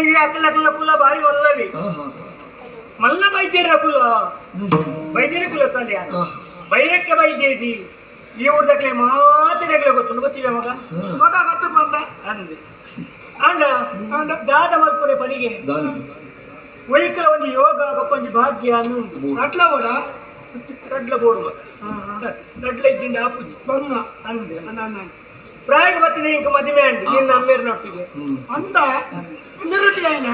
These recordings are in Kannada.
ಇಲ್ಲಿಗೆ ಅಕ್ಕಲ ಕುಲ ಬಾರಿ ಒಲ್ಲವಿ ಮಲ್ಲ ಬೈದ್ಯರ ಕುಲ. ಬೈದ್ಯರ ಕುಲ ತಂದೆ ಬೈರಕ್ಕೆ ಬೈದ್ಯದಿ ಈ ಊರ್ದಕ್ಲೆ ಮಾತಿರಗ್ಲೆ ಗೊತ್ತು ಗೊತ್ತಿಲ್ಲ ಮಗ? ಮಗ ಗೊತ್ತು ಬಂದ. ಅಂದೆ. ಅಂದ ದಾದ ಮಲ್ಪುರೆ ಪನಿಗೆ ಒಯ್ಕಲ ಒಂದು ಯೋಗ ಒಂದು ಭಾಗ್ಯ ಅನ್ನು ಅಟ್ಲ ಓಡ ರಡ್ಲ ಬೋಡುವ ಮಗ. ರಡ್ಲ ಇದ್ದಿಂದ ಆಪುಜಿ ಬಂಗ ಅಂದೆ. ಅನ್ನ ಪ್ರಾಯ ಬತ್ತಿನ ಇಂಕ ಮದುವೆ ಅಂಡಿ ನಿನ್ನ ಅಮ್ಮೇರ್ನೊಟ್ಟಿಗೆ ಅಂತ ಇನ್ನೊಟ್ಟಿ ಆಯ್ನ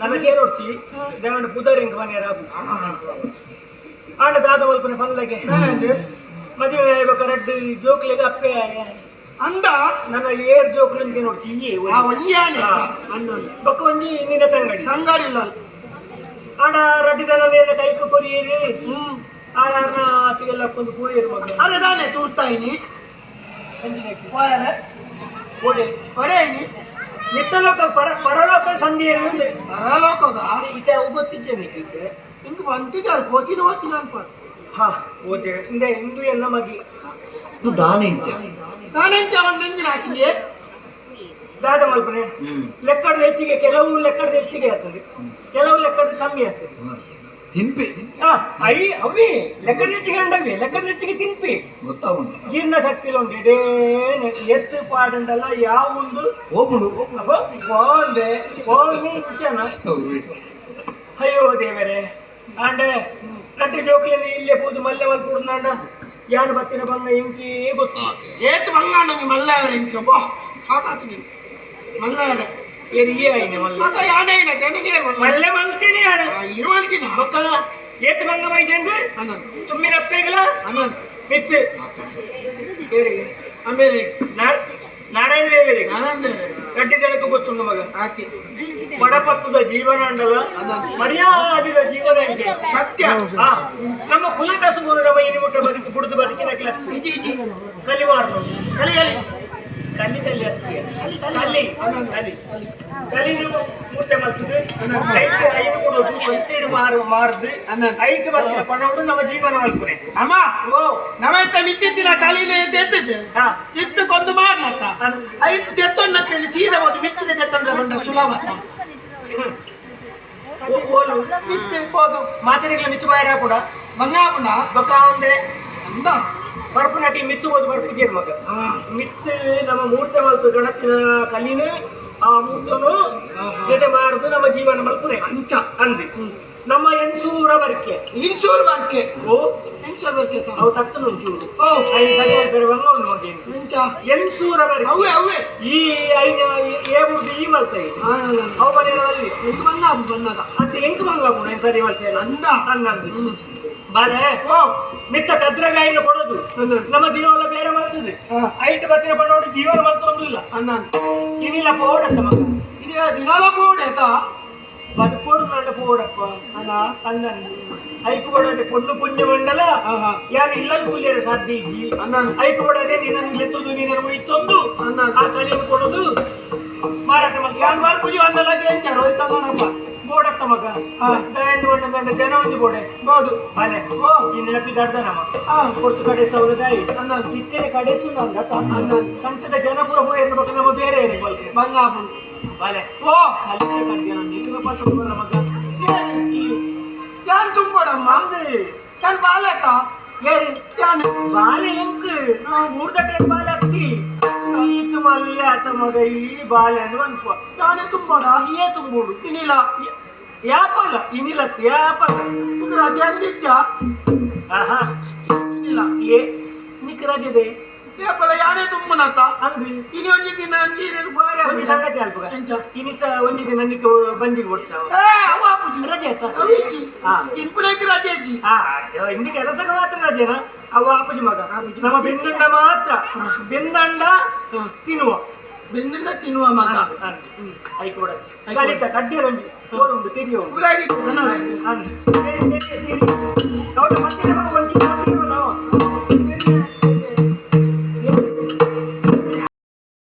ನನಗೆ ನೋಡ್ತಿ ದೇವಣ್ಣ ಪುದರ್ ಇಂಕ ಮನೆಯ ರಾಬು ಆಂಡ ದಾದ ಮಲ್ಪನೆ ಪಂದ್ಲಗೆ ಮದುವೆ ಆಗ್ಬೇಕಾದ್ರೆ ಜೋಕ್ಲಿಗೆ ಅಪ್ಪೆ ಅಂದ? ನನ್ನ ಏರ್ ಜೋಕ್ಲಿಂದ ನೋಡ್ತಿ ಈ ಆ ಒಂಜಿ ಬೊಕ್ಕ ಒಂಜಿ ನಿನ್ನ ತಂಗಡಿ. ಸಂಗಾಡಿಲ್ಲ ಆಂಡ ರಡ್ಡಿದನ ಮೇಲೆ ಕೈಕು ಕೊರಿಯರಿ ಆಡಾರ್ನ ಆತಿಗೆಲ್ಲ ಒಂದು ಕೂಡಿಯರು ಮಗ. ಅರೆ ನಾನೇ ತೂರ್ತಾಯಿನಿ ವಾಯರ ಓಡೆ ಒಡೆಯಿನಿ ನಿತ್ತಲೋಕ ಪರ ಪರಲೋಕ ಸಂಧಿಯಲ್ಲಿ ఉంది ಪರಲೋಕಗ ಇತ ಗೊತ್ತಿದ್ದೆ ನಿಕ್ಕೆ ಇಂದು ಬಂತಿದ್ದಾರೆ ಕೋಚಿನ ಹೋಚಿನ ಅನ್ಪ ಹಾ ಓದೆ ಇಂದ ಇಂದು ಎಲ್ಲ ಮಗಿ ಇದು ದಾನ ಇಚ್ಛ ನಾನೆಂಚ ಒಂದೆಂಜಿನ ಹಾಕಿದ್ದೆ ದಾದ ಮಲ್ಪನೆ ಲೆಕ್ಕದ ಹೆಚ್ಚಿಗೆ ಕೆಲವು ಲೆಕ್ಕದ ಹೆಚ್ಚಿಗೆ ಆಗ್ತದೆ ಕೆಲವು ಲೆಕ್ಕದ ಕಮ್ಮಿ ಆಗ್ತದೆ ತಿನ್ಪಿ ಹಾ ಐ ಅವಿ ಲೆಕ್ಕದ ಹೆಚ್ಚಿಗೆ ಅಂಡವಿ ಲೆಕ್ಕದ ಹೆಚ್ಚಿಗೆ ತಿನ್ಪಿ ಜೀರ್ಣ ಶಕ್ತಿ ಉಂಟು. ಇದೇ ಎತ್ತು ಪಾಡಂಡಲ್ಲ ಯಾವ ಒಂದು ಓಪುಡು ಬಾಂದೆ ಬಾಂದೆ ಇಚ್ಛನ ಅಯ್ಯೋ ದೇವರೇ. ಆಂಡೆ ಕಟ್ಟಿ ಜೋಕ್ಲಿನ ಇಲ್ಲೇ ಪೂದು ಮಲ್ಲೆ ಮಲ್ಪುಡು ನಾಂಡ ಯಾರು ಬತ್ತಿನ ಬಂಗ ಇಂಕಿ ಗೊತ್ತು? ಏತ್ ಬಂಗ ನಂಗೆ ಮಲ್ಲವರ ಇಂಕ ಬಾ ಸಾಕಾತು ನೀನು. ಮಲ್ಲವರ. ಈ ಆಯ್ನೆ ಮಲ್ಲ. ಯಾನೆ ಮಲ್ಲೆ. ಮಲ್ತೀನಿ ಯಾರು ಇರುವಲ್ತೀನಿ? ಮಕ್ಕಳ ಏತ್ ಅನಂತ ತುಮ್ಮಿನ ಅಪ್ಪೆಗಳ? ಮಿತ್ತು. ಆಮೇಲೆ ನಾರಾಯಣ ದೇವರಿಗೆ ಗಡ್ಡಿ ಜನಕ್ಕೆ ಗೊತ್ತುಂಡು ಮಗ? ಹಾಕಿ ಬಡಪತ್ತದ ಜೀವನ ಅಂಡಲ್ಲ ಮರ್ಯಾದಿದ ಜೀವನ ಇದೆ ಸತ್ಯ. ನಮ್ಮ ಕುಲ ಗುರು ನಮ್ಮ ಇನಿ ಮುಟ್ಟ ಬದುಕಿ ಕುಡಿದು ಬದುಕಿನ ಇಜಿ ಕಲಿಯಲಿ. ಕಲ್ಲಿ ಕಲ್ಲಿ ಹತ್ತಿಗೆ ಕಲ್ಲಿ ಕಲ್ಲಿ ಕಲ್ಲಿ ನೀವು ಮೂಟೆ ಮಲ್ತಿದ್ದು ಐದು ಐದು ಕೊಡೋದು ಪಂಚೇಡು ಮಾರು ಮಾರ್ದು ಅನಂತ ಐದು ವರ್ಷ ಕೊಂಡೋಡು ನಮ್ಮ ಜೀವನ ಮಲ್ಪುನೆ ಅಮ್ಮ ಓ ನವೆಂತ ಮಿತ್ತಿದ್ದಿನ ಕಲಿನೇ ತೆತ್ತಿದ್ದೆ ಹಾ ಚಿತ್ತಕ್ಕೊಂದು ಮಾಡ್ಲತ್ತ ಅನ್- ಐದು ತೆತ್ತೊಂಡ ಕೇಳಿ ಸೀದಾ ಹೋಗಿ ಮಿತ್ತಿದೆ ತೆತ್ತೊಂಡ್ರೆ ಬಂದ ಸುಲಭ ಹ್ಮ್. ಓ- ಓಲು ಮಿತ್ತಿ ಹೋದು ಮಾತರಿಗಳ ಮಿತ್ತು ಬಾಯರ ಕೂಡ ಬಂಗಾಪುನ ಬೊಕ್ಕ ಒಂದೇ ಅಂದ ಬರ್ಪು ನಟಿ ಮಿತ್ತು ಹೋದು ಬರ್ಪು ಜೇರ್ ಮಗ. ಮಿತ್ತು ನಮ್ಮ ಮೂರ್ತ ಮಲ್ತು ಗಣಚಿನ ಕಲಿನು ಆ ಮೂರ್ತನು ಜೊತೆ ಮಾರುದು ನಮ್ಮ ಜೀವನ ಮಲ್ಪುರೆ ಅಂಚ. ಅಂದಿ. ನಮ್ಮ ಎನ್ಸೂರ ಬರ್ಕೆ. ಇನ್ಸೂರ್ ಬರ್ಕೆ? ಓ. ಇನ್ಸೂರ್ ಬರ್ಕೆ ಅವು ತತ್ತನು ಒಂಚೂರು. ಓ. ಐದು ಸರಿ ಸರಿ ಬಂಗ ಉಂಡು ಮಗೇನು ಇಂಚ ಎನ್ಸೂರ ಬರ್ಕೆ. ಅವೇ ಅವೇ ಈ ಐದು ಏಬುರ್ದು ಈ ಮಲ್ತ ಇದೆ ಹಾ ಅವು ಮನೆಯಲ್ಲಿ ಇದು ಬಂಗಾಪು ಬಂದಾಗ. ಅಂತ ಎಂಟು ಕೂಡ ಸರಿ ಮಲ್ತೇನೆ ಅಂದ. ಹಂಗಂದು ಬಾಲೆ ಮಿತ್ತ ಕದ್ರಗಾಯಿನ ಕೊಡೋದು. ನಮ್ಮ ದಿನವಲ್ಲ ಬೇರೆ ಮಾಡ್ತದೆ. ಐದು ಬತ್ತಿನ ಪಡೋಡು ಜೀವನ ಮಲ್ತೊಂದಿಲ್ಲ ಅನ್ನ ಇನ್ನಿಲ್ಲ ಪೋಡತ್ತ ಮಗ. ಇದು ದಿನಾಲ ಆಯ್ತಾ? ಬದುಕೋಡು ನಡ ಪೋಡಪ್ಪ ಅಲ್ಲ ಅಂದಂದು ಐಕು ಕೊಡೋದೆ ಪೊಣ್ಣು ಪುಣ್ಯ ಮಂಡಲ. ಯಾರು ಇಲ್ಲದ ಕೂಲಿಯರು ಸಾಧ್ಯ ಅನ್ನ ಐಕು ಕೊಡೋದೆ ನಿನ್ನನ್ನು ಲೆತ್ತದು ನಿನ್ನನ್ನು ಇತ್ತೊಂದು ಆ ಕಲಿಯನ್ನು ಕೊಡೋದು. ಮಾರಾಟ ಬಾರ್ ಪೂಜೆ ಒಂದಲ್ಲ ಏನ್ ರೋಹಿತ ನೋಡಪ್ಪ ಬೋಡತ್ತ ಮಗ. ಹಾ. ದಂಡ ಒಂದ ದಂಡ ಜನ ಒಂದು ಬೋಡೆ ಹೌದು. ಬಾಲೆ ಓ ನೆನಪಿ ದಡ್ಡ ನಮ್ಮ. ಹಾ ಕೊರ್ತು ಕಡೆ ಸೌಲದಾಯಿ ಅನ್ನ ಇತ್ತೇನೆ ಕಡೆ ಸುಂದ ಸಂಸದ ಸಂಸದ ಜನಪುರ ಹೋಗಿ ಇರ್ಬೇಕು ನಮ್ಮ ಬೇರೆ ಇರಬೇಕು ಬಂಗ ಬಾಲೆ ಓ ಕಲಿತ ಕಡ್ಡಿಯ ನೀರಿನ ಪಟ್ಟು ಮಗ. ಯಾನ್ ತುಂಬೋಡಮ್ಮ ಯಾನ್ ಬಾಲಕ? ಹೇಳಿ. ಯಾನ್? ಬಾಲೆ ಎಂಕು ಮೂರ್ ಗಂಟೆ ಬಾಲೆ ಹತ್ತಿ ಈತು ಆತ ಮಗ, ಈ ಬಾಲೆ ಅಂದ್ರೆ ಅನ್ಕೋ ಯಾನೇ ತುಂಬೋಡ? ಏ ತುಂಬೋಡು ಇನ್ನಿಲ್ಲ. ಯಾಪಲ್ಲ ಇನ್ನಿಲ್ಲ ಯಾಪಲ್ಲ ಇದು ರಜೆ ಅಂದಿಚ್ಚ ಆಹಾ ಇನ್ನಿಲ್ಲ ಏ ನಿಕ್ ರಜದೆ ಏಪಲ ಯಾನೇ ತುಂಬನತ್ತ ಅಂದ್ರಿ ಇನಿ ಒಂಜಿ ದಿನ ಅಂಜಿ ಇದಕ್ಕೆ ಬಾರಿ ಒಂದು ಸಂಗತಿ ಅಲ್ಪ ಎಂಚ ಇನ್ನಿತ ಒಂದು ದಿನ ನಿಕ್ ಬಂದಿ ಕೊಡ್ಸಾವ ಏ ಅವ ಪೂಜಿ ರಜೆ ಆಯ್ತಾ? ಅವಿಚ್ಚಿ ಹಾ. ತಿನ್ಪುನಕ್ಕೆ ರಜೆ ಅಜ್ಜಿ. ಆ ಇಂದು ಕೆಲಸಕ್ಕೆ ಮಾತ್ರ ರಜೆನ? ಅವ ಅಪ್ಪುಜಿ ಮಗ. ನಮ್ಮ ಬೆಂದಂಡ ಮಾತ್ರ. ಬೆಂದಂಡ ತಿನ್ನುವ. ಬೆಂದಿಂದ ತಿನ್ನುವ ಮಗ. ಆಯ್ಕೊಡ ಕಲಿತ ಕಡ್ಡಿ ರಂಜಿ. ಉಂಟು ತಿರಿಯುವ